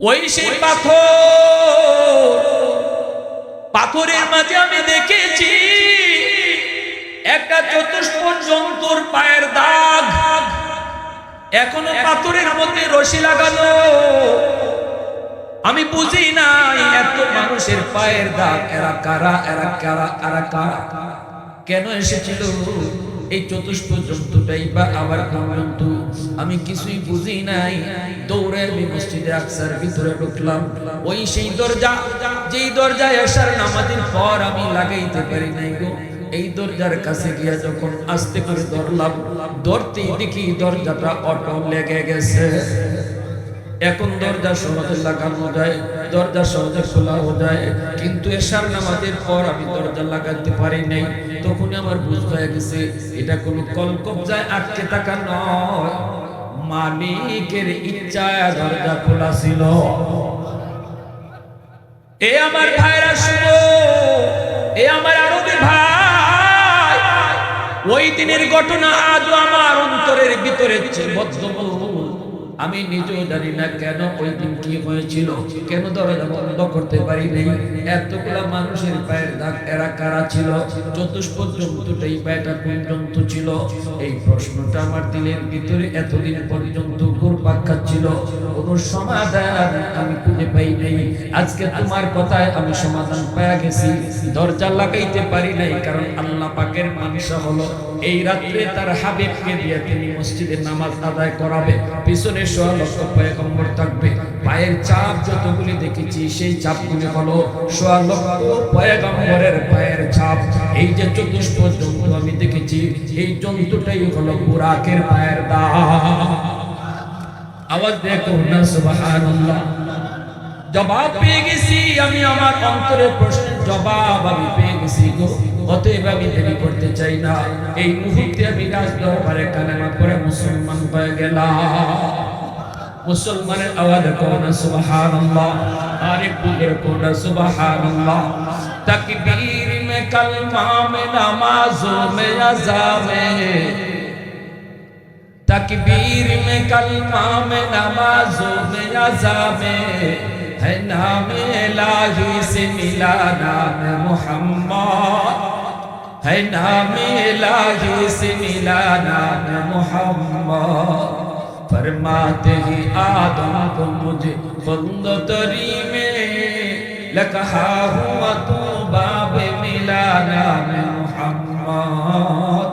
ওই সেই পাথর। পাথরের মাঝে আমি দেখেছি একটা চতুষ্পদ জন্তুর পায়ের দাগ। এখনও পাথরের মধ্যে রশি লাগানো। আমি বুঝি নাই এত মানুষের পায়ের দাগ। এরা কারা এরা কারা এরা কারা? কেন এসেছিল? এই চতুষ্প জন্তুটাই বা আবার কোন জন্তু আমি কিছুই বুঝি নাই। দৌড়ে আমি মসজিদে আকসার ভিতরে ঢুকলাম। ওই সেই দরজা, যেই দরজায় আসার নামাজের পর আমি লাগাইতে পারি নাই গো। এই দরজার কাছে গিয়া যখন আস্তে করে ধরলাম, ধরতেই দেখি দরজাটা অটো লেগে গেছে। এখন দরজা সহজে লাগানো যায়। দরজা সহজে খোলাও যায়। কিন্তু এশার নামাজের পর আমি দরজা লাগাতে পারি নাই। তখন আমার বুঝ হয়ে গেছে, এটা কোনো কলকবজায় আটকে থাকা নয়। মালিকের ইচ্ছায় দরজা খোলা ছিল। এ আমার ভাইরা শুনো, এ আমার আরবি ভাই। ওই দিনের ঘটনা আজও আমার অন্তরের ভিতরে বদ্ধমূল আমি নিজেও জানি না কেন ওই দিন কি হয়েছিল। কেন দরজা বন্ধ করতে পারি নাই। এতগুলা মানুষের পায়ের দাগ এরা কারা ছিল? চতুষ্পদ জন্তুটাই পায়টা কোন জন্তু ছিল? এই প্রশ্নটা আমার দিলের ভিতরে এতদিন পর্যন্ত ঘুরপাক খাচ্ছিল। কোনো সমাধান আমি খুঁজে পাই নাই। আজকে তোমার কথায় আমি সমাধান পাওয়া গেছি। দরজা লাগাইতে পারি নাই, কারণ আল্লাহ পাকের মানসা হলো, এই রাত্রে তার হাবিবকে দিয়ে তিনি মসজিদে নামাজ আদায় করাবে। পিছনে সোয়া লক্ষ পয়গম্বর থাকবে। পায়ের চাপ যতগুলি দেখেছি, সেই হলো সোয়া লক্ষ পায়ের ছাপ এই যে চতুষ্প জন্তু আমি দেখেছি, এই জন্তুটাই হলো বুরাকের পায়ের দা আওয়াজ দেখো না জবাব পেয়ে গেছি আমি আমার অন্তরের প্রশ্নের জবাব আমি পেয়ে গেছি গো। অতএব আমি দেরি করতে চাই না। এই মুহূর্তে আমি রাজ দরবারে পড়ে মুসলমান হয়ে গেলাম। মুসলমানের আওয়াজ কোন সুবহান আল্লাহ আরিফ বুজুর্গ কোন সুবহান আল্লাহ تکبیر میں کلمہ میں نمازوں میں عزا میں تکبیر میں کلمہ میں نمازوں میں عزا میں ہے نام الہی سے ملا نام محمد. ہے نام الہی سے ملا نام محمد. फरमाते ही आदम को मुझे खुद तरी में लकहा हुआ तू बाब मिला नाम मोहम्मद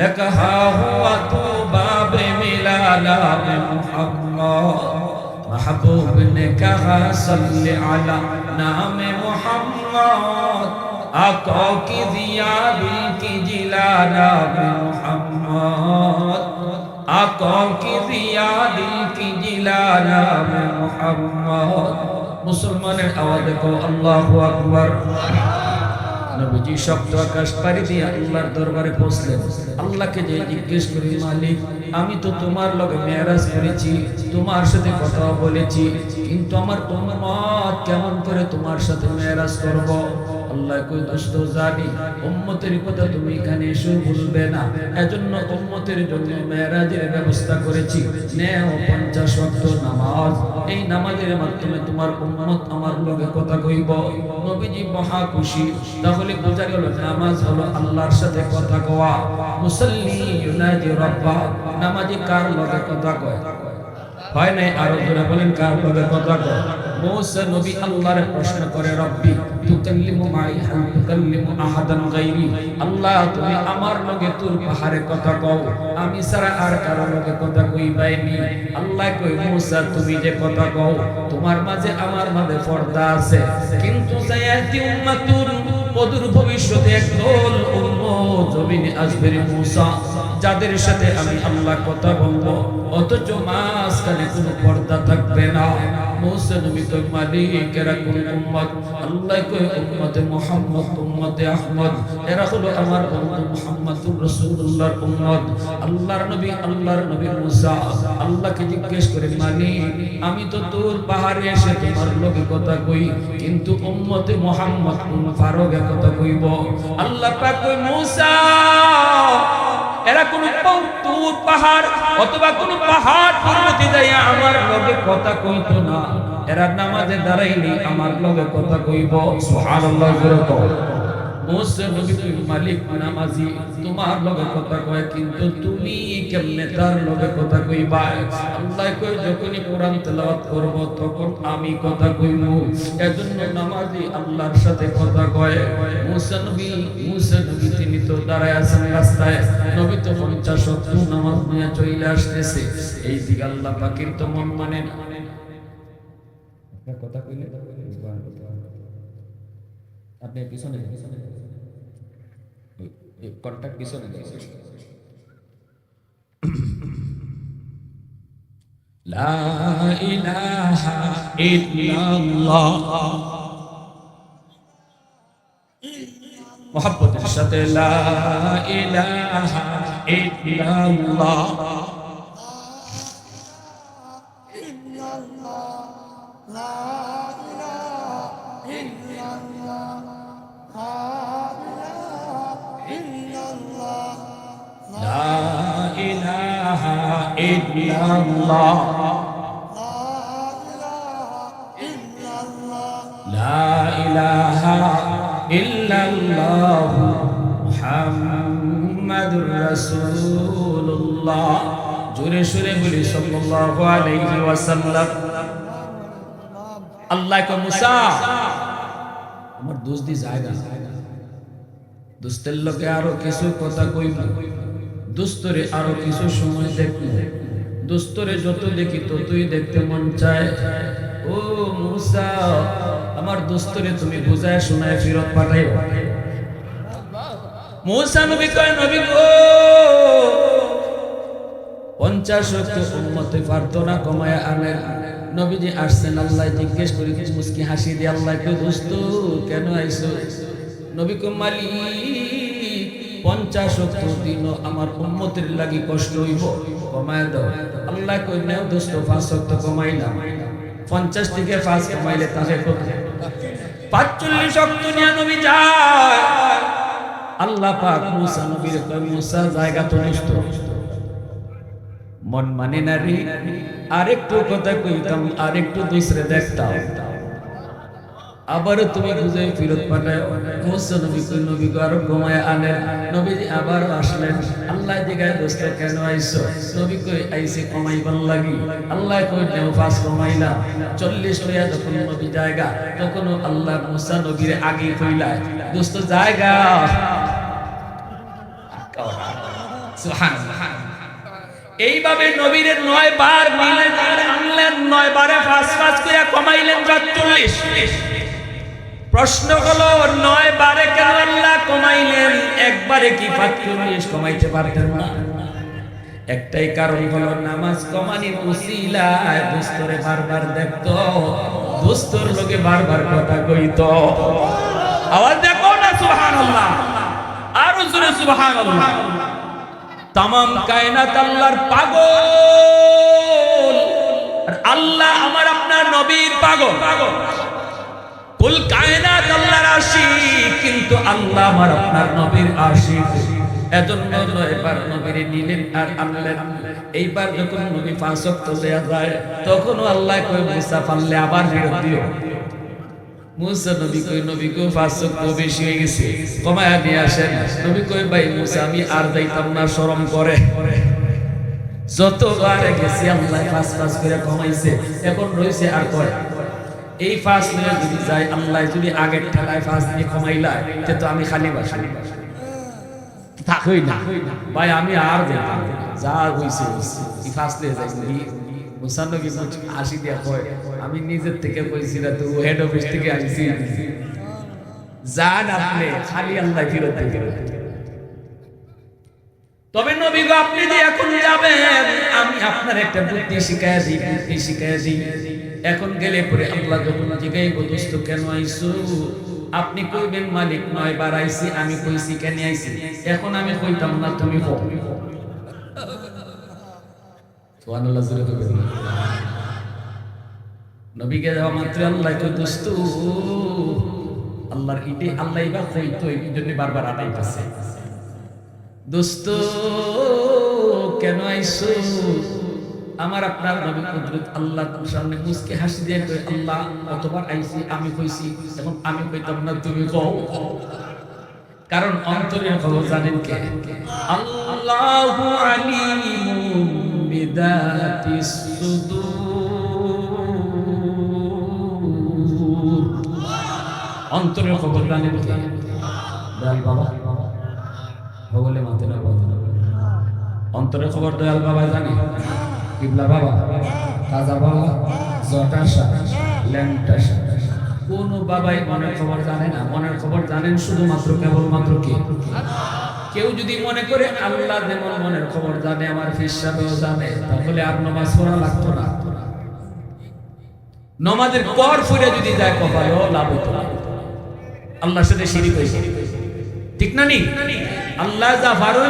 लकहा हुआ तू बाब मिला नाम मोहम्मद महबूब ने कहा सल्ले अला नाम मोहम्मद आका की दिया दिल की जिला नाम मोहम्मद آقا কি زیادی کی جلالا میں মুসলমানের আওয়াজ দেখো, আল্লাহু আকবার। নবীজি শব্দ আকাশ পাড়ি দিয়ে আল্লাহর দরবারে পৌঁছলেন। আল্লাহকে যে জিজ্ঞেস করি, মালিক, আমি তো তোমার লগে মেয়ারাজ করেছি, তোমার সাথে কথা বলেছি, কিন্তু আমার তোমার কেমন করে তোমার সাথে মেয়ারাজ করব? আল্লাহ কই দোস্ত জানি উম্মতের কথা তুমি এখানে এসে বলবে না। এজন্য উম্মতের জন্য মেরাজের ব্যবস্থা করেছি। নেও পঞ্চাশ ওয়াক্ত নামাজ। এই নামাজের মাধ্যমে তোমার উম্মত আমার লগে কথা কইব। নবীজি মহা খুশি। তাহলে বোঝা গেল নামাজ হলো আল্লাহর সাথে কথা কওয়া। মুসল্লি ইউনাজি রাব্বা, নামাজি কার লগে কথা কয়? হয় নাই? আরও জোরে বলেন, কার লগে কথা কয়? মুসা নবী আল্লাহর প্রশ্ন করে, রব্বি, তুকাল্লিমু মাই হাল তুকাল্লিমু আহাদান গায়রি আল্লাহ, তুমি আমার লগে তোর পাহাড়ে কথা কও। আমি ছাড়া আর কারও লগে কথা কইবাইনি। আল্লাহ কই মুসা, তুমি যে কথা কও, তোমার মাঝে আমার মাঝে পর্দা আছে। কিন্তু সায়াতি উম্মাতুন, অদূর ভবিষ্যতে একদল উম্মত জমিনে আসবে রে মুসা, যাদের সাথে আমি আল্লাহ কথা বলব। অথচ মাঝখানে কোনো পর্দা থাকবে না। কই আমি তো তোর পাহাড়ে এসে তোমার লোকে কথা কই, কিন্তু উম্মতে মুহাম্মদ কথা কইব? আল্লাহ মুসা। এরা কোন তুর পাহাড় অথবা কোন পাহাড় পর্বতে যাই আমার লগে কথা কইতো না। এরা নামাজে দাঁড়াইনি আমার লগে কথা কইব। সুবহানাল্লাহ করে তুই কথা কিন্তু কথা আমি কথা এজন্য নামাজি আল্লাহর সাথে কথা তিনি তো দাঁড়ায় আছেন রাস্তায়। নবী তো পঞ্চাশ নামাজ নিয়ে চলে আসতেছে। এই দিকে আল্লাহ তো মন মানে কথা কইলে আপনি পিছনে পিছনে কন্ট্যাক্ট পিছনে লা ইলাহা ইল্লাল্লাহ। মোহাব্বতের সাথে লা ইলাহা ইল্লাল্লাহ। লা ইল্লাল্লাহ। লা ইলাহা ইল্লাল্লাহ মুহাম্মাদুর রাসূলুল্লাহ। জোরে সুরে বলি, সাল্লাল্লাহু আলাইহি ওয়াসাল্লাম। আল্লাহ কো মুসা, আমার দোষ দি জায়গা দুস্তের লোকে আরও কিছু কথা কইব। দুস্তরে আরও কিছু সময় দেখব। দুস্তরে যত দেখি ততই দেখতে মন চায়। ও মুসা, আমার দুস্তরে তুমি বুঝায় শোনায় ফেরত পাঠাইও। মুসা নবী কয়, নবী গো, পঞ্চাশ উম্মতে পারতো না কমায় আনেন নবীজি আসছেন, আল্লাহ জিজ্ঞেস করি, মুসকি হাসি দিয়ে আল্লাহ দোস্ত, কেন আইসো? নবী কো মালিক পঞ্চাশ দিন আমার লাগি কষ্ট হইব। কমায় দাও। আল্লাহ কই, নেও দোস্ত, পাঁচ কমাইলাম। পঞ্চাশ থেকে পাঁচ কমাইলে তাহলে কত? পাঁচচল্লিশ নিয়ে নবী যায়। আল্লাহ পাক মুসা নবীর মুসা, জায়গা তো দোস্ত মন মানে না রে? আরেকটু কথা কইতাম, আরেকটু দুসরে দেখতাম। আবারও তুমি বুঝে ফিরত পাঠায়। মুসা নবী কই নবী গো আরও ঘুমায় আনেন। নবীজি আবার আসলেন। আল্লাহ জিগায় দোস্ত, কেন আইছো নবী কই আইছে কমাইবার লাগি। আল্লাহ কই নেও ফাস কমাইলা চল্লিশ হইয়া যখন নবী জায়গা তখন আল্লাহ মুসা নবীর আগে কইলা দোস্ত, জায়গা। সুবহানাল্লাহ। এইভাবে নবীর নয় বার মিলে আনলেন নয় বারে ফাঁস ফাঁস করে কমাইলেন চল্লিশ। প্রশ্ন হলো, নয় বারে কেন আল্লাহ কমাইলেন? একবারে কি পাঁচচল্লিশ কমাইতে পারতেন না? একটাই কারণ হলো, নামাজ কমানি উসিলায় দুস্তরে বারবার দেখতো, দুস্তর লোকে বারবার কথা কইতো। আওয়াজ দেখো না, সুবহানাল্লাহ। আরও জোরে সুবহানাল্লাহ। তাম কায়নাত আল্লাহর পাগল। আর আল্লাহ আমার আপনার নবীর পাগল। কুল কিন্তু আল্লাহ আমার আপনার নবীর আশিক এজন্য নিলেন আর আনলেন। এইবার যখন নবী চলে যায় আল্লাহ কই মুসা পারলে আবার ফেরত দিও। মুসা নবী কই নবী বেশি হয়ে গেছে, কমায়া দিয়ে আসেন। নবী কই ভাই মুসা, আমি আর যাইতাম না, শরম করে। যতবার গেছি, আল্লাহ ফাঁস ফাঁস করে কমাইছে। এখন রয়েছে আর কয়? এই ফাঁস নিয়ে যদি যাই, আল্লাহ যদি আগের ঠেলায় ফাঁস দিয়ে কমাইলায় তে তো আমি খালি বাসি। থাকই না। ভাই, আমি আর যেতাম যা হইছে। এই ফাঁস নিয়ে যাই মুসান্নবী হাসি দিয়া কয়, আমি নিজের থেকে কইছি না, তো হেড অফিস থেকে আসছি যান আপনি, খালি আল্লাহ ফিরত দিয়ে তবে নবী গো, আপনি যে এখন যাবেন, আমি আপনার একটা বুদ্ধি শিখায় দিই, বুদ্ধি শিখায় দিই। এখন গেলে পরে আল্লাহ যখন জিগাইব দোস্ত, কেন আইছো আপনি কইবেন, মালিক, নয় বার আইছি আমি কইছি, কেন আইছি এখন আমি কইতাম না, তুমি কও। সুবহানাল্লাহ, জোরে কইবেন নবীকে যাওয়া মাত্র আল্লাহ কই দোস্ত, আল্লাহর ইটে আল্লাহ এবার কইতো এই জন্য বারবার আটাইতেছে। দোস্ত, কেন আইসো? আমার আপনার নবী কুদরত আল্লাহ সামনে মুসকে হাসি দিয়ে কই আল্লাহ কতবার আইছি আমি কইছি এখন আমি কইতাম না তুমি কও। কারণ অন্তরের খবর জানেন কে? আল্লাহু আলিমুম বিদাতিস সুদূর। অন্তরের খবর জানেন কে? দয়াল বাবা। বগলে মাতে না অন্তরের খবর দয়াল বাবা জানে? কিবলা বাবা, তাজা বাবা জটাশা ল্যাংটাশা কোন বাবাই মনের খবর জানে না। মনের খবর জানেন শুধুমাত্র কেবলমাত্র কে? কেউ যদি মনে করে আল্লাহ যেমন মনের খবর জানে, আমার ফিসাবেও জানে, তাহলে আর নমাজ পড়া লাগতো না। নমাজের কর ফুরে যদি যায় কপালেও লাভ হতো না। আল্লাহর সাথে শিরিক হয়েছে ঠিক না নি? আল্লাহ যা পারে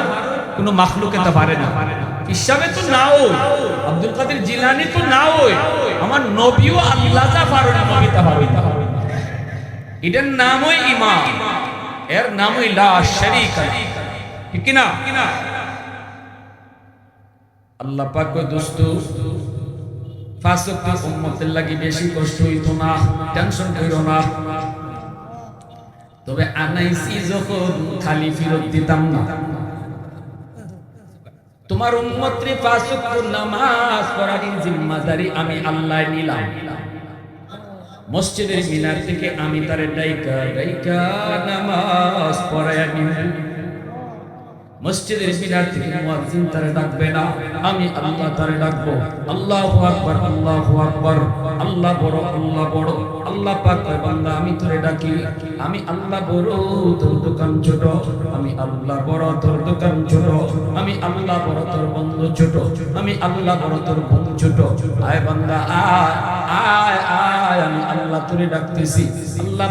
কোনো মাখলুকে তা পারে না। হিসাবে তো নাও। আব্দুল কাদের জিলানি তো নাও। আমার নবীও আল্লাহ যা পারে না নবী তা পারে না। এটার নামই ইমাম। এর নামই লা শরীকা। ঠিক কি না আল্লাহ পাক দোস্ত ফাসক উম্মতের লাগি বেশি কষ্ট হইতো না, টেনশন কইরো না। তবে আনাইছি যখন খালি ফিরত দিতাম না। তোমার উম্মত্রী পাঁচ নামাজ পড়ার জিম্মাদারি আমি আল্লাহ নিলাম। মসজিদের মিনার থেকে আমি তার ডাইকা ডাইকা নামাজ পড়ায় নিব মসজিদের মিনার থেকে মুয়াজ্জিন তারে ডাকবে না। আমি আল্লাহ তারে ডাকবো। আল্লাহু আকবার আল্লাহু আকবার। আল্লাহ বড় আল্লাহ বড়। আল্লাহ পাক কয়, বান্দা, আমি তোরে ডাকি। আমি আল্লাহ বড়, তোর দোকান ছোট। আমি আল্লাহ বড়, তোর দোকান ছোট। আমি আল্লাহ বড়, তোর বন্ধু ছোট। আমি আল্লাহ বড়, তোর বন্ধু ছোট। আয় বান্দা, আয়। আয় আয়, আমি আল্লাহ ডাকতেছি। আল্লাহ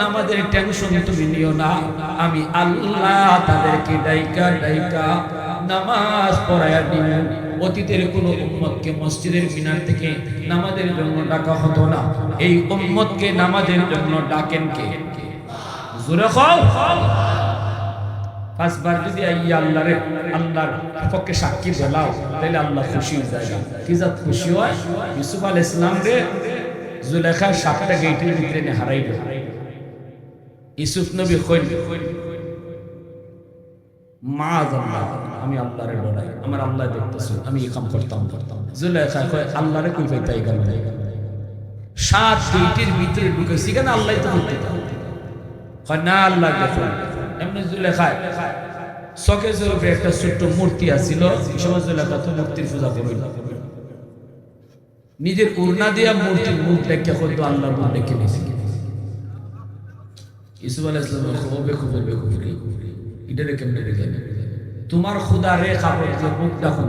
নামাজের তুমি নিও না। আমি আল্লাহ তাদেরকে ডাইকা ডাইকা নামাজ পড়ায়া দিব। অতীতের কোন উম্মতকে মসজিদের মিনার থেকে নামাজের জন্য ডাকা হতো না। এই উম্মতকে নামাজের জন্য ডাকেন কে? পাঁচবার যদি আইয়া আল্লাহরে, আল্লাহর পক্ষে সাক্ষী বলাও তাহলে আল্লাহ খুশি হয়ে যায় কি যা খুশি হয়? ইউসুফ আল ইসলাম রে জুলেখা সাতটা গেটের ভিতরে নিয়ে হারাই দিল। ইসুফ নবী কইল মা আল্লাহ আমি আল্লাহরে ডরাই, আমার আল্লাহ দেখতেছি, আমি এই কাম করতাম। করতাম জুলেখা কয়, আল্লাহরে কই পাই তাই গেল সাত গেটের ভিতরে ঢুকেছি কেন? আল্লাহ তো কয়, না, আল্লাহ দেখো এমনি জুলেখায় চকে জরুফে একটা ছোট্ট মূর্তি জুলেখা তো মূর্তির পূজা নিজের উড়না দিয়া মূর্তির মুখ লেখা করতো আল্লাহর মুখ লেখে নিয়েছে ইসুফ আলাহ ইসলাম খুববে খুববে খুবরি এটারে কেমনে রেখে তোমার খুদা রে, কাপড় দিয়ে মুখ ডাকুন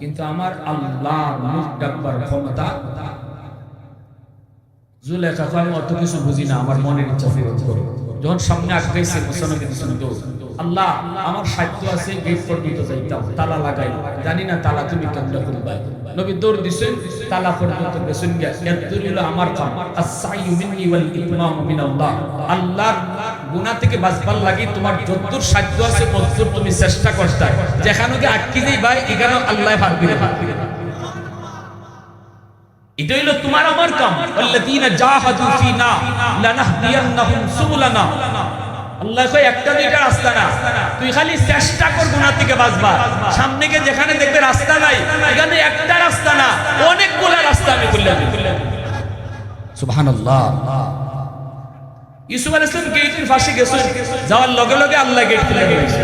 কিন্তু আমার আল্লাহ মুখ ডাকবার ক্ষমতা জুলেখা আমি অত কিছু বুঝি না, আমার মনের ইচ্ছা ফেরত করো। যখন সামনে মুসানবী শুনতো আল্লাহ, আমার সাধ্য আছে গেট পর্যন্ত যাইতাম তালা লাগাই। জানি না তালা তুমি কেমনে করবা নবী দৌড় দিছেন, তালা পর্যন্ত এতদূর হলো আমার কাম আল্লাহর গুনাহ থেকে বাঁচবার লাগি তোমার যতদূর সাধ্য আছে ততদূর তুমি চেষ্টা করতে যেখানে আটকি যাই ভাই এখানে আল্লাহ পারবে এটা হইল তোমার আমার কাম। আল্লাযীনা জাহাদু ফিনা, লানাহদিয়ান্নাহুম সুবুলানা। আল্লাহ একটা দুইটা রাস্তা না। তুই খালি চেষ্টা কর গুনাহ থেকে বাঁচবা সামনে গিয়ে যেখানে দেখবে রাস্তা নাই, এখানে একটা রাস্তা না। অনেকগুলো রাস্তা আমি দেব। সুবহানাল্লাহ। ইউসুফ আলাইহিস সালাম গেটের পাশে গেছেন যাওয়ার লগে লগে আল্লাহ গেট খুলে দিয়েছে।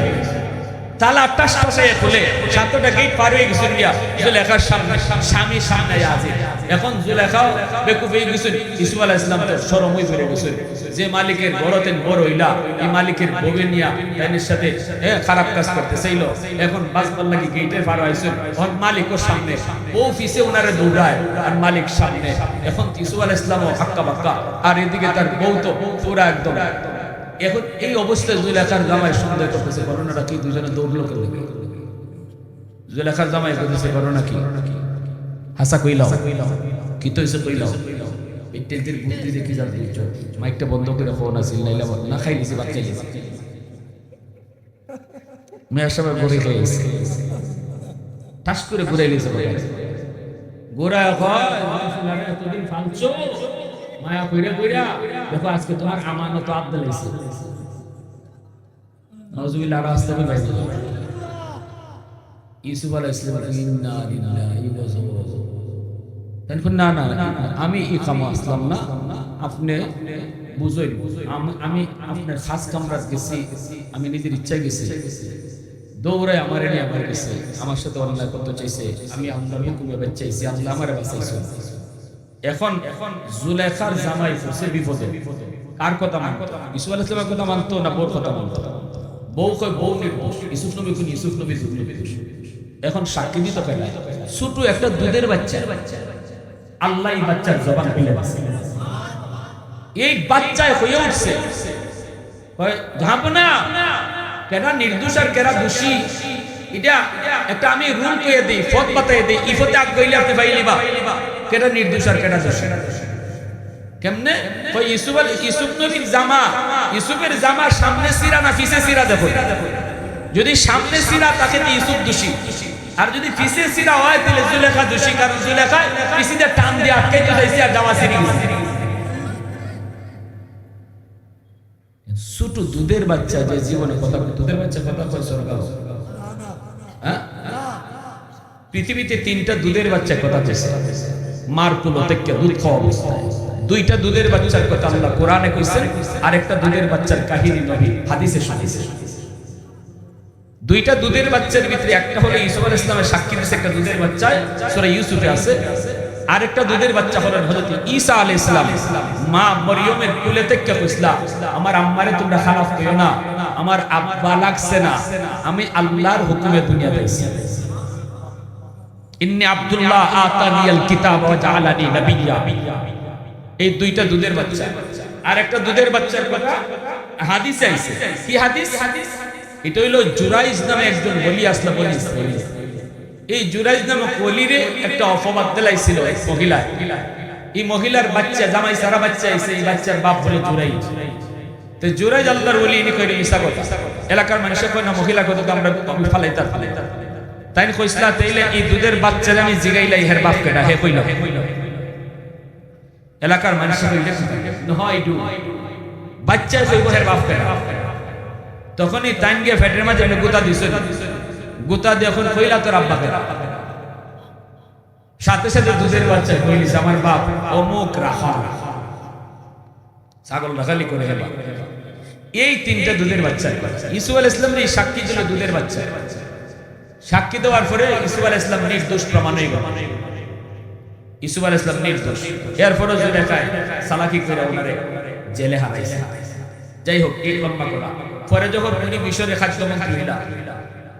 তালা পাশে খুলে সাতটা গেট পার হয়ে গিয়া জুলেখার সামনে। সামনে আছে। এখন জুলেখাও বেকুব হয়ে আলাহ ইসলাম তো সরম হয়ে যে মালিকের বড়তেন বড় হইলা, এই মালিকের বউকে নিয়া সাথে খারাপ কাজ করতে চাইল। এখন বাজবার লাগি গেটে পার হয়েছেন এখন মালিকও সামনে। ও ফিসে ওনারে দৌড়ায় আর মালিক সামনে। এখন ইসু আলাহ ইসলামও হাক্কা বাক্কা। আর এদিকে তার বউ তো পুরা একদম এখন এই অবস্থায় জুলেখার জামাই সন্দেহ করতেছে, ঘটনাটা কি? দুজনে দৌড়লো কেন জুলেখার জামাই করতেছে ঘটনা কি? হাসা কইলাও। কি তো এসে কইলাও? টেন্টের বুদ্ধি দেখি যা মাইকটা বন্ধ করে ফোন আসিল নাইলে না খাই ভাত খাই দিছি। মেয়ের সবাই ঘুরে খেয়েছে ঠাস করে ঘুরে এতদিন ফালছো মায়া কইরা কইরা দেখো আজকে তোমার আমানত আব্দুল হইছে। নজুবিল্লাহ আর আসতে হবে ইসুফ আলাইহিস সালাম ইন্না লিল্লাহি ওয়া ইন্না না না না, আমি ইকামা আসলাম না আপনি বুঝই আম- আপনার খাস কামরাত গেছি আমি নিজের ইচ্ছা গেছি। দৌড়ে আমার নিয়ে আমার গেছে আমার সাথে অন্যায় করতে চাইছে আমি আল্লাহর হুকুমে বাঁচাইছি আল্লাহ আমারে বাঁচাইছে। এখন এখন জুলেখার জামাই পড়ছে বিপদে। কার কথা মানত? ইসুফ আলাইহিস সালামের কথা মানতো না বউর কথা মানতো? বউ কয়, বউ নির্দোষ ইসুফ নবী কোন ইসুফ নবী নবী এখন সাক্ষী দিতে পেলায় ছোট একটা দুধের বাচ্চা, আল্লাহ বাচ্চার জবান খুলে দিছে এই বাচ্চায় হয়ে উঠছে। ঝাঁপনা কেনা নির্দোষ আর কেনা দোষী? এটা একটা আমি রুল কয়ে দিই, ফত বাতাই দিই, ইফতে আগ গইলে আপনি পাইলিবা কেটা নির্দোষ আর কেটা কেমনে? ইসুফ ইসুফ নবীর জামা ইসুফের জামা সামনে সিরা না পিছে সিরা দেখো যদি সামনে সিরা, তাকে ইসুফ দোষী। আর যদি পিছে সিরা হয়, তাহলে জুলেখা দোষী, কারণ জুলেখা টান দিয়ে আর জামা সিরি ছোট দুধের বাচ্চা যে জীবনে কথা দুধের বাচ্চা কথা কয়, সরকার? হ্যাঁ? পৃথিবীতে তিনটা দুধের বাচ্চা কথা বলছে। মার কুলো থেকে দুধ খাওয়া অবস্থায়। দুইটা দুধের বাচ্চার কথা আল্লাহ কোরআনে কইছেন আর একটা দুধের বাচ্চার কাহিনী নবী হাদিসে শুনেছে। দুইটা দুধের বাচ্চার ভিতরে একটা হলো ইসুফ আলাইহিস ইসলামের সাক্ষী দিছে, একটা দুধের বাচ্চা, সূরা ইউসুফে আছে। আরেকটা দুধের বাচ্চা হলেন হযরত ঈসা আলাইহিস সালাম। মা মরিয়মের কোলে থেকে কইসলা, আমার আম্মারে তোমরা খারাপ কইও না, আমার আব্বা লাগছে না, আমি আল্লাহর হুকুমে দুনিয়াতে আইছি ইন্নি আব্দুল্লাহ আতানিয়াল কিতাব ওয়া জাআলানি নাবিয়্যা এই দুইটা দুধের বাচ্চা। আর একটা দুধের বাচ্চার কথা হাদিসে আইছে। কি হাদিস? এটা হইল জুরাইজ নামে একজন বলি আসলা বলি। এই জুরাইজ নামে বলিরে একটা অপবাদ দিলাইছিল এক মহিলা এই মহিলার বাচ্চা, জামাই সারা বাচ্চা আইছে, এই বাচ্চার বাপ বলে জুরাইজ। তো জুরাইজ আল্লাহর বলি ইনি কইলে মিছা কথা। এলাকার মানুষে কয়, না, মহিলা কথা আমরা, আমি ফালাইতাম। তাই কইসলা তাইলে এই দুধের বাচ্চা আমি জিগাইলাই হের বাপ কেডা হে কইল। এলাকার মানুষ কইলে নহয় ডু বাচ্চা কইব হের বাপ কেডা তখনই টাইম গিয়ে ফেটের মাঝে একটা গুতা দিছে। গুতা দিয়ে এখন কইলা তোর আব্বা কেডা সাথে সাথে দুধের বাচ্চা কইলিস আমার বাপ অমুক রাখা। ছাগল রাখালি করে হেবা। এই তিনটা দুধের বাচ্চা। ইসু আল ইসলামের এই সাক্ষী ছিল দুধের বাচ্চা। সাক্ষী দেওয়ার পরে ইসু আল ইসলাম নির্দোষ প্রমাণ হয়ে গেল। ইসুফ আল ইসলাম নির্দোষ। এরপরও যে দেখায় সালাকি করে ওনারে জেলে হারাইছে। যাই হোক, এই লম্বা করা পরে যখন উনি মিশরে খাদ্যমন্ত্রী হইলা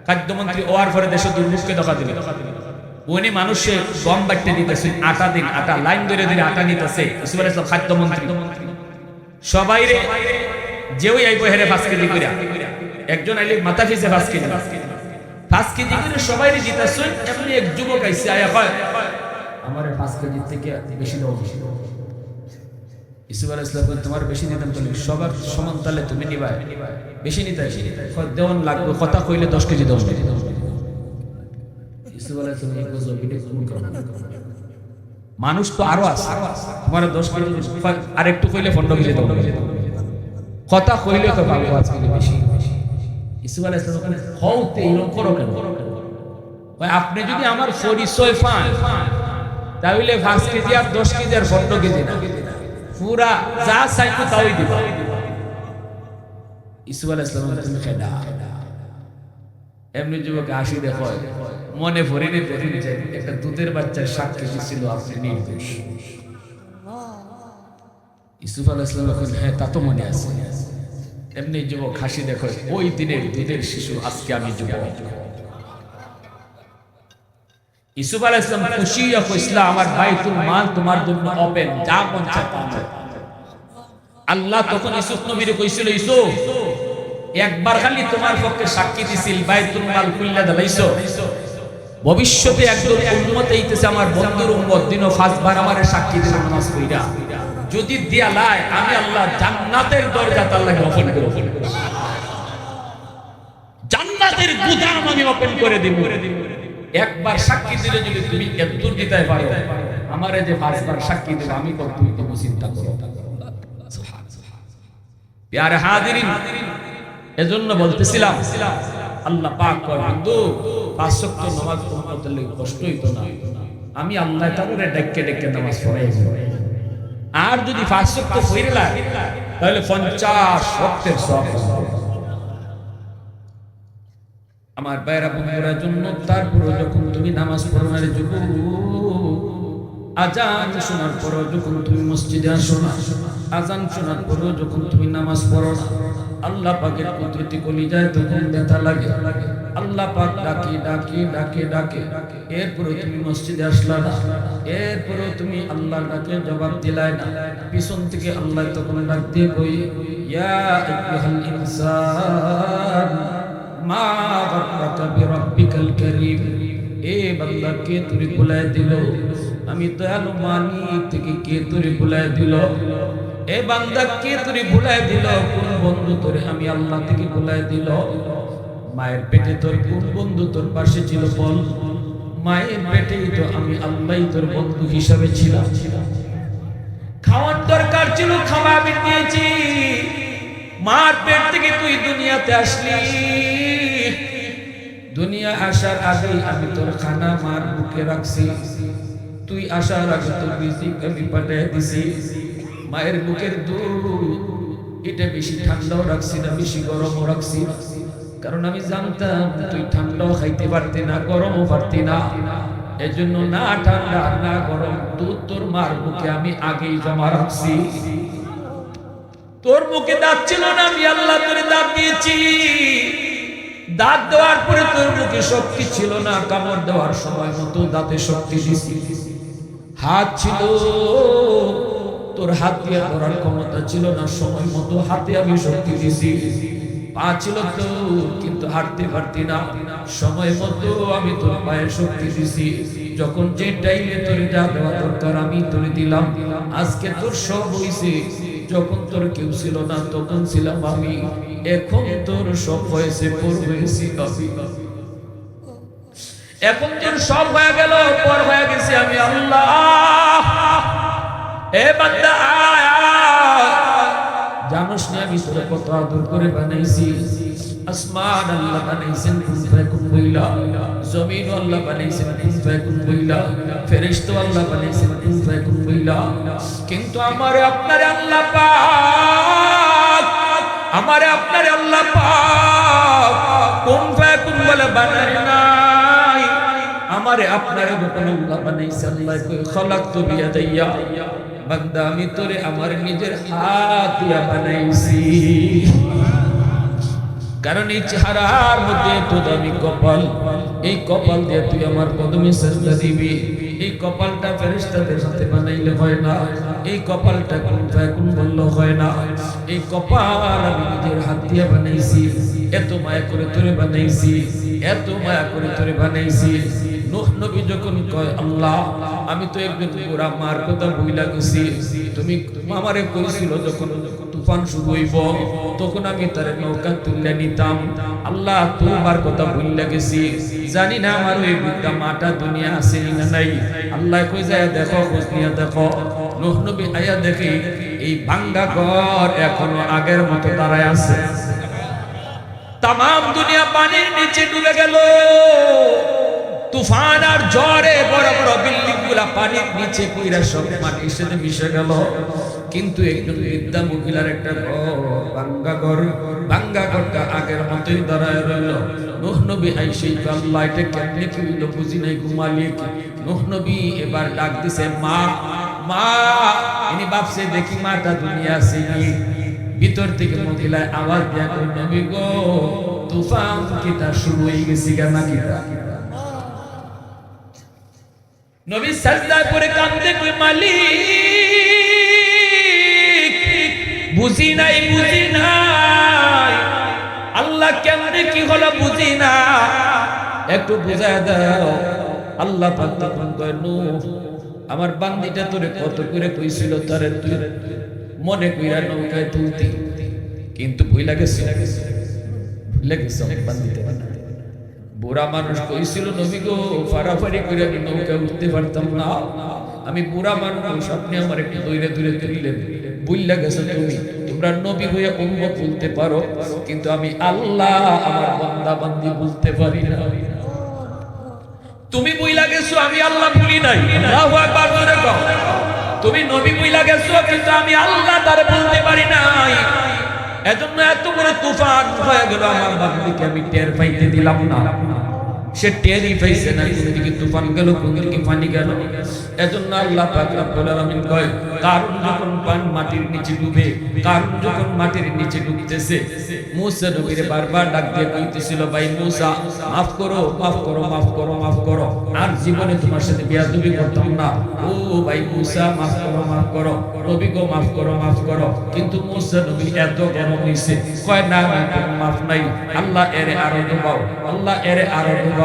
খাদ্যমন্ত্রী হওয়ার পরে দেশে দুর্ভিক্ষে দেখা দিল। উনি মানুষে গম বাটতে দিতেছে, আটা দিন, আটা লাইন ধরে ধরে আটা নিতেছে, ইসুফ আল ইসলাম খাদ্যমন্ত্রী। সবাই রে যেও আইব হেরে পাঁচ কেজি একজন আইলে মাথা ফিসে পাঁচ কেজি। সবাই এমনি এক যুবক আইসে আয়া কয় আমার থেকে বেশি দাও বেশি দাও। ইসুফ আলাইহিস সালাম বলেন, তোমার বেশি দিতাম তুমি সবার সমান তালে তুমি বেশি দেওয়ান লাগবে কথা কইলে দশ কেজি দশ কেজি মানুষ তো আরও আছে। তোমার দশ কেজি আর একটু কইলে পনেরো কেজি দাও কথা কইলে তো কেজি বেশি ইসুফ আলাইহিস সালাম বলেন, হও তে এরকম করো কেন আপনি যদি আমার পরিচয় পান তাহলে পাঁচ কেজি আর দশ কেজি আর পনেরো কেজি না। পুরা যা চাইব তাই দিব। ইসুফ ইসলাম তুমি খেডা এমনি যুবক আসি দেখো মনে ভরে নি প্রথম যে একটা দুধের বাচ্চার সাক্ষী ছিল আপনি নির্দোষ। ইসুফ আলাহ ইসলাম এখন হ্যাঁ তা তো মনে আছে। এমনি যুবক হাসি দেখো, ওই দিনের দুধের শিশু, আজকে আমি যুবক। ইসুফ ইসলাম খুশি আমার বাইতুল মাল তোমার জন্য ওপেন যা আল্লাহ তখন ইসুফ নবীরে কইছিল, ইসুফ, একবার খালি তোমার পক্ষে সাক্ষী দিছিল বাইতুল মাল দালাইছো। ভবিষ্যতে একদম উম্মত এইতেছে আমার বন্ধুর উম্মত, দিনও পাঁচবার আমার সাক্ষী দিল কইরা যদি দিয়া আমি আল্লাহ জান্নাতের দরজা আল্লাহকে ওপেন করে ওপেন জান্নাতের গুদাম আমি ওপেন করে দিব। একবার সাক্ষী দিলে যদি তুমি এতদূর দিতে পারো, আমারে যে পাঁচবার সাক্ষী দেবে, আমি কত তুমি চিন্তা করো। হাজিরিন, এজন্য বলতেছিলাম, আল্লাহ পাক কয়, বন্ধু নামাজ কষ্ট হইতো না। আমি আল্লাহ তাআলারে ডেকে ডেকে নামাজ পড়াই আর যদি পড়লা তাহলে 50 ওয়াক্তের সওয়াব পাবে। আমার বাইরা বন্ধুরা, জন্য তারপরে যখন তুমি নামাজ পড়ো না আজান শোনার পরও যখন তুমি মসজিদে আসো না, আজান শোনার পরও যখন তুমি নামাজ পড়ো আল্লাহ পাকের কুদরতি কলি যায় তখন ব্যথা লাগে আল্লাহ পাক ডাকি ডাকি, ডাকে ডাকে। এরপরে তুমি মসজিদে আসলা না। এরপরে তুমি আল্লাহ ডাকে জবাব দিলাই না। পিছন থেকে আল্লাহ তখন ডাক দিয়ে কই ইয়া ইনসান, মা গর্রাকা বিরাব্বিকাল কারীম। এ বান্দা, কে তুরি বুলায় দিল? আমি দয়ালু মালিক থেকে কে তুরি বুলায় দিল? এ বান্দা, কে তুরি বুলায় দিল? কোন বন্ধু তোরে আমি আল্লাহ থেকে বুলায় দিল? মায়ের পেটে তোর কোন বন্ধু তোর পাশে ছিল বল? মায়ের পেটেই তো আমি আল্লাহ তোর বন্ধু হিসাবে ছিলাম। খাওয়ার দরকার ছিল, খাওয়া আমি দিয়েছি। মার পেট থেকে তুই দুনিয়াতে আসলি। দুনিয়া আসার আগে আমি তোর খানা মার বুকে রাখছি। তুই আসার আগে তোর বিজি আমি পাঠিয়ে দিছি। মায়ের বুকের দুধ, এটা বেশি ঠান্ডাও রাখছি না, বেশি গরমও রাখছি। কারণ আমি জানতাম, তুই ঠান্ডাও খাইতে পারতি না, গরমও পারতি না। এজন্য না ঠান্ডা, না গরম, দুধ তোর মার বুকে আমি আগেই জমা রাখছি। তোর মুখে দাঁত ছিল না, আমি আল্লাহ তোরে দাঁত দিয়েছি। দাঁত দেওয়ার পরে তোর মুখে শক্তি ছিল না, কামড় দেওয়ার সময় মতো দাঁতে শক্তি দিছি হাত ছিল, তোর হাত দিয়ে ধরার ক্ষমতা ছিল না, সময় মতো হাতে আমি শক্তি দিছি পা ছিল তো কিন্তু হাঁটতে পারতি না। সময় মতো আমি তোর পায়ে শক্তি দিছি। যখন যে টাইমে তোর যা দেওয়া দরকার, আমি তোর দিলাম। আজকে তোর সব হইছে। যখন তোর কেউ ছিল না, তখন ছিলাম আমি। এখন তোর সব হয়েছে, পর হয়েছি আমি। এখন তোর সব হয়ে গেল, পর হয়ে গেছি আমি। আল্লাহ! এ বান্দা আয়। জানোস আমি তোর কত আদর করে বানাইছি। আসমান আল্লাহ বানাইছেন, কুন ফায়াকুন বইলা? জমিন আল্লাহ বানাইছেন, কুন ফায়াকুন বইলা? ফেরেশতা আল্লাহ বানাইছেন, কুন ফায়াকুন বইলা? কিন্তু আমারে, আপনারে আল্লাহ পাক, আমারে, আপনারে আল্লাহ পাক, কোন ফায়াকুন বলে বানাই নাই। আমারে, আপনারে গোপন আল্লাহ বানাইছে, আল্লাহ কই খলাকতু বিয়াদাইয়া বান্দা, আমি তোরে আমার নিজের হাত দিয়া বানাইছি। কারণ এই চেহারার মধ্যে তো দামি কপাল। এই কপাল দিয়ে তুই আমার কদমে সেজদা দিবি। এই কপালটা ফেরেশতাদের সাথে বানাইলে হয় না। এই কপালটা কোন কোন বলল হয় না। এই কপাল আমি নিজের হাত দিয়ে বানাইছি। এত মায়া করে তোরে বানাইছি। এত মায়া করে তোরে বানাইছি। নূহ নবী যখন কয়, আল্লাহ, আমি তো একজন গোরা মার কথা বইলা গেছি। তুমি আমারে কইছিল যখন তুফান শুরু হইব, তখন আমি তার নৌকা তুলে নিতাম। আল্লাহ, তোমার কথা বইলা গেছি। জানি না আমার ওই বৃদ্ধা মাটা দুনিয়া আছে না নাই। আল্লাহ কই যায়, দেখো, খোঁজ নিয়ে দেখো। নূহ নবী আয়া দেখি, এই ভাঙ্গা ঘর এখনও আগের মতো দাঁড়ায় আছে। তাম দুনিয়া পানির নিচে ডুবে গেল। তুফান আর ঝড়ে বড় বড় বিল্ডিংগুলা পানির নিচে কইরা সব মাটির সাথে মিশে গেল। কিন্তু একজন বৃদ্ধা মহিলার একটা ঘর, ভাঙ্গা ঘর, ভাঙ্গা ঘরটা আগের মতোই দাঁড়ায় রইল। নোহ আই সেই কেমনে কি বুঝি নাই ঘুমালিয়ে কি? এবার ডাক দিছে, মা মা। ইনি বাপসে দেখি মাটা দুনিয়া আসেনি ভিতর থেকে মহিলায় আওয়াজ দিয়া নবী গো, তুফান কিটা শুরু হয়ে গেছে কেন কিটা নবী সাজদায় পড়ে কাঁদতে কই মালিক? বুঝি নাই বুঝি নাই। আল্লাহ কেমনে কি হলো বুঝি না। একটু বুঝায় দাও। আল্লাহ পাক তখন কয়, নূহ, আমার বান্দিটা তোরে কত করে কইছিল তারে তুই মনে কইরা নৌকায় তুলতি। কিন্তু ভুইলা ভুলে গেছে আমার বান্দিতে বানাতে বুড়া মানুষ কইছিল, নবী গো ফারাফারি করে আমি নৌকা উঠতে পারতাম না। আমি বুড়া মানুষ, আপনি আমার একটু দূরে দূরে তুললেন। বুঝলা গেছো তুমি, তোমরা নবী হয়ে উম্মত বলতে পারো, কিন্তু আমি আল্লাহ আমার বান্দা বান্দি বলতে পারি না। তুমি বুইলা গেছো, আমি আল্লাহ ভুলি নাই। আল্লাহু আকবার, জোরে কও। তুমি নবী বুইলা গেছো, কিন্তু আমি আল্লাহ তার বলতে পারি নাই। এজন্য এত বড় তুফান হয়ে গেল আমার বান্দিকে আমি টের পাইতে দিলাম না। সে টেরই পাইছে না, কোন দিকে তুফান গেল, কোন দিকে পানি গেল। এজন্য আল্লাহ পাক রব্বুল আলামিন কয় কারণ যখন পান মাটির নিচে ডুবে কারণ যখন মাটির নিচে ডুবতেছে, মুসা নবীর বারবার ডাক দিয়ে কইতেছিল, ভাই মুসা, মাফ করো মাফ করো মাফ করো মাফ করো। আর জীবনে তোমার সাথে বিয়াদবি করতাম না। ও ভাই মুসা, মাফ করো মাফ করো। নবী গো, মাফ করো মাফ করো। কিন্তু মুসা নবী এত গরম হইছে। কয়, না না মাফ নাই। আল্লাহ এরে আরও ডুবাও, আল্লাহ এরে আরও ডুবাও।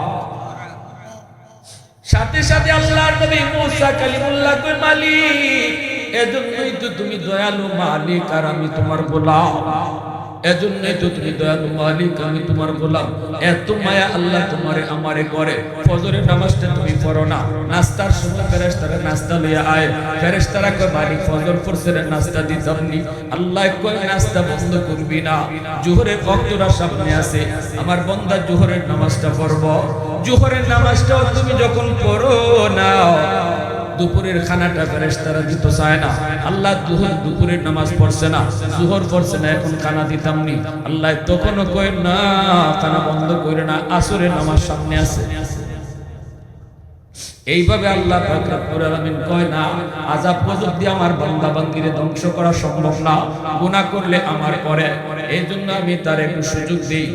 সাথে সাথে আল্লাহর নবী মুসা কালিমুল্লাহ কই মালিক। এজন্যই তো তুমি দয়ালু মালিক আর আমি তোমার গোলাম। এজন্যই তো তুমি দয়ালু মালিক, আমি তোমার গোলাম। এত মায়া আল্লাহ তোমারে আমারে করে। ফজরের নামাজটা তুমি পড়ো না। নাস্তার সময় ফেরেশতারা নাস্তা আয়। ফেরেশতারা কয় মালিক ফজর পড়ছে রে, নাস্তা আল্লাহ কয়, নাস্তা বন্ধ করবি না। জোহরের ওয়াক্তটা সামনে আছে। আমার বান্দা জোহরের নামাজটা পড়ব। জোহরের নামাজটাও তুমি যখন পড়ো না দুপুরের খানাটা ফেরেশতারা দিতে চায় না। আল্লাহ দুপুর দুপুরের নামাজ পড়ছে না। জোহর পড়ছে না, এখন খানা দিতাম নি। আল্লাহ তখনও কয় না, খানা বন্ধ করে না, আসরের নামাজ সামনে আছে। এইভাবে আল্লাহ কয়, না, আযাব গজব আমার বান্দা বান্দিরে ধ্বংস করা সম্ভব না। গুনাহ করলে আমার পরে। এই জন্য আমি তার একটু সুযোগ দেই।